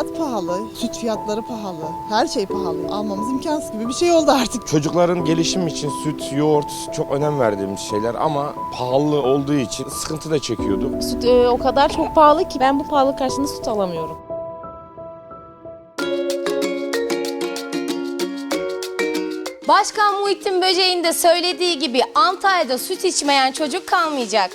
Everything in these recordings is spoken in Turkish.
Hayat pahalı, süt fiyatları pahalı, her şey pahalı. Almamız imkansız gibi bir şey oldu artık. Çocukların gelişimi için süt, yoğurt çok önem verdiğimiz şeyler ama pahalı olduğu için sıkıntı da çekiyorduk. Süt e, o kadar çok pahalı ki ben bu pahalı karşılığında süt alamıyorum. Başkan Muhittin Böceğin de söylediği gibi Antalya'da süt içmeyen çocuk kalmayacak.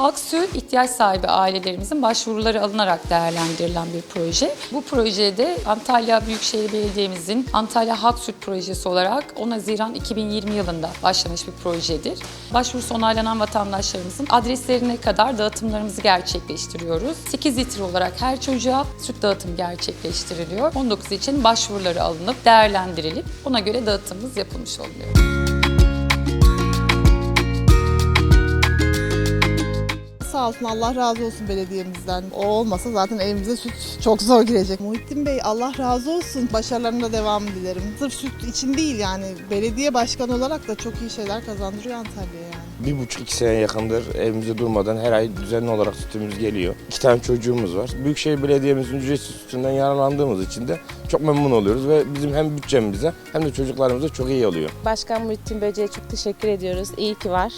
Halk Süt ihtiyaç sahibi ailelerimizin başvuruları alınarak değerlendirilen bir proje. Bu projede Antalya Büyükşehir Belediye'mizin Antalya Halk Süt Projesi olarak 10 Haziran 2020 yılında başlamış bir projedir. Başvurusu onaylanan vatandaşlarımızın adreslerine kadar dağıtımlarımızı gerçekleştiriyoruz. 8 litre olarak her çocuğa süt dağıtım gerçekleştiriliyor. 19 için başvuruları alınıp değerlendirilip ona göre dağıtımımız yapılmış oluyor. Sağ olsun Allah razı olsun belediyemizden. O olmasa zaten evimize süt çok zor girecek. Muhittin Bey Allah razı olsun. Başarılarına devam dilerim. Sırf süt için değil yani belediye başkanı olarak da çok iyi şeyler kazandırıyor Antalya'ya yani. Bir buçuk iki sene yakındır evimize durmadan her ay düzenli olarak sütümüz geliyor. İki tane çocuğumuz var. Büyükşehir Belediye'mizin ücretsiz sütünden yararlandığımız için de çok memnun oluyoruz ve bizim hem bütçemize hem de çocuklarımıza çok iyi oluyor. Başkan Muhittin Böceğe çok teşekkür ediyoruz. İyi ki var.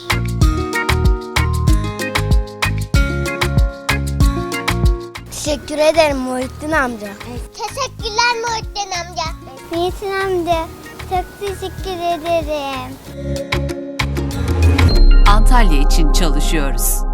Teşekkür ederim Muhittin amca. Teşekkürler Muhittin amca. Muhittin amca çok teşekkür ederim. Antalya için çalışıyoruz.